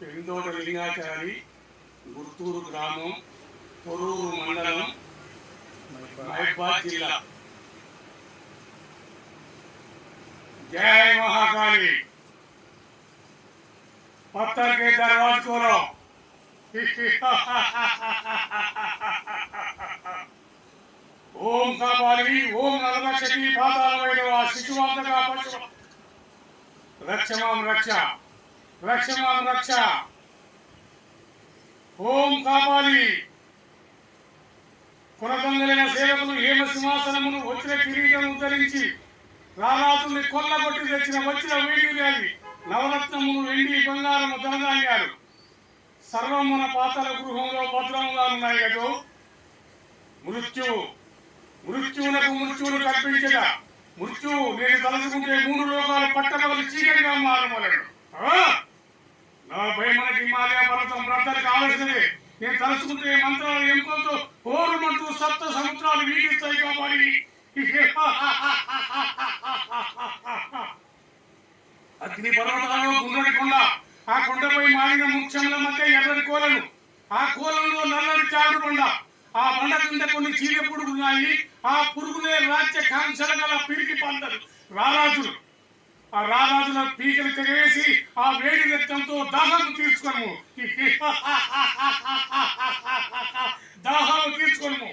పెందోట లింగాచారి గుర్తూరు గ్రామం పొరూరు మండలం మహిబాద్ జిల్లా జై మహాకాళి पत्थर के दरवाज खोलो ओम का बाली ओम नलमक्षी पाताल वैरवा शिशुवंत का पशु रक्ष माम रक्षा రక్ష మాం ఓం కాపాలి కొనదొంగలైన సేవకులు హేమ సింహాసనమును వచ్చిన కిరీటం ఉద్ధరించి రారాతుని కొల్లగొట్టి తెచ్చిన వచ్చిన వీడిని అని నవరత్నములు వెండి బంగారము ధనధాన్యాలు. సర్వం మన పాతల గృహంలో భద్రముగా ఉన్నాయి కదా. మృత్యువు మృత్యువునకు మృత్యువును కల్పించగా మృత్యువు నేను తలుచుకుంటే మూడు రోగాలు పట్టగలు చీకటిగా మారమలడు. ఆ? నా హిమాలయ పర్వతం ప్రాంతానికి కావలసినది నేను తలుచుకుంటే మంత్రాలు ఎంకొంతో ఓరుమంటూ సప్త సముద్రాలు వీడిస్తాయి కాబట్టి. అగ్ని పర్వతాల్లో గుండ్రని కొండ ఆ కొండపై మారిన ముఖ్యముల మధ్య ఎర్రని కోలను ఆ కోలంలో నల్లని చాడు కొండ ఆ బండ కింద కొన్ని చీర పురుగులున్నాయి ఆ పురుగులే రాజ్య కాంక్షల గల పిరికి పందరు రారాజులు. ఆ రారాజుల పీకలు తెగేసి ఆ వేడి రక్తంతో దాహం తీర్చుకోను దాహం తీర్చుకోను